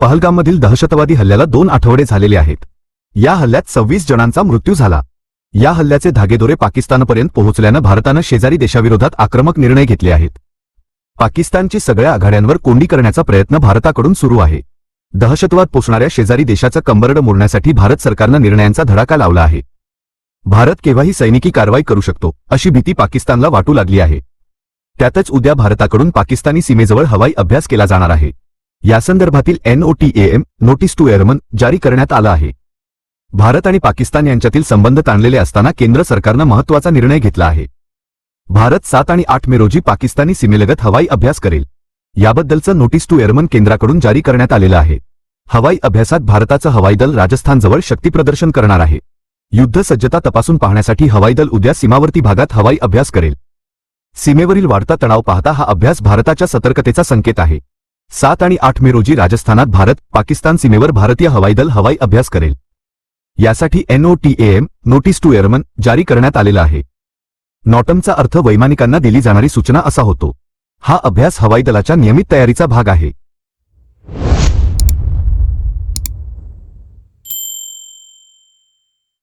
पहलगाममधील दहशतवादी हल्ल्याला दोन आठवडे झालेले आहेत. या हल्ल्यात सव्वीस जणांचा मृत्यू झाला. या हल्ल्याचे धागेदोरे पाकिस्तानपर्यंत पोहोचल्यानं भारतानं शेजारी देशाविरोधात आक्रमक निर्णय घेतले आहेत. पाकिस्तानची सगळ्या आघाड्यांवर कोंडी करण्याचा प्रयत्न भारताकडून सुरू आहे. दहशतवाद पोसणाऱ्या शेजारी देशाचं कंबरड मोडण्यासाठी भारत सरकारनं निर्णयांचा धडाका लावला आहे. भारत केव्हाही सैनिकी कारवाई करू शकतो अशी भीती पाकिस्तानला वाटू लागली आहे. त्यातच उद्या भारताकडून पाकिस्तानी सीमेजवळ हवाई अभ्यास केला जाणार आहे. यासंदर्भातील एनओटीएएम नोटीस टू एअरमन जारी करण्यात आलं आहे. भारत आणि पाकिस्तान यांच्यातील संबंध ताणलेले असताना केंद्र सरकारनं महत्त्वाचा निर्णय घेतला आहे. भारत सात आणि आठ मे रोजी पाकिस्तानी सीमेलगत हवाई अभ्यास करेल. याबद्दलचं नोटीस टू एअरमन केंद्राकडून जारी करण्यात आलेलं आहे. हवाई अभ्यासात भारताचं हवाई दल राजस्थानजवळ शक्तीप्रदर्शन करणार आहे. युद्ध सज्जता तपासून पाहण्यासाठी हवाई दल उद्या सीमावर्ती भागात हवाई अभ्यास करेल. सीमेवरील वाढता तणाव पाहता हा अभ्यास भारताच्या सतर्कतेचा संकेत आहे. सात आणि आठ मे रोजी राजस्थानात भारत पाकिस्तान सीमेवर भारतीय हवाई दल हवाई अभ्यास करेल. यासाठी एनओटीएएम नोटीस टू एअरमन जारी करण्यात आलेला आहे. नॉटमचा अर्थ वैमानिकांना दिली जाणारी सूचना असा होतो. हा अभ्यास हवाई दलाच्या नियमित तयारीचा भाग आहे.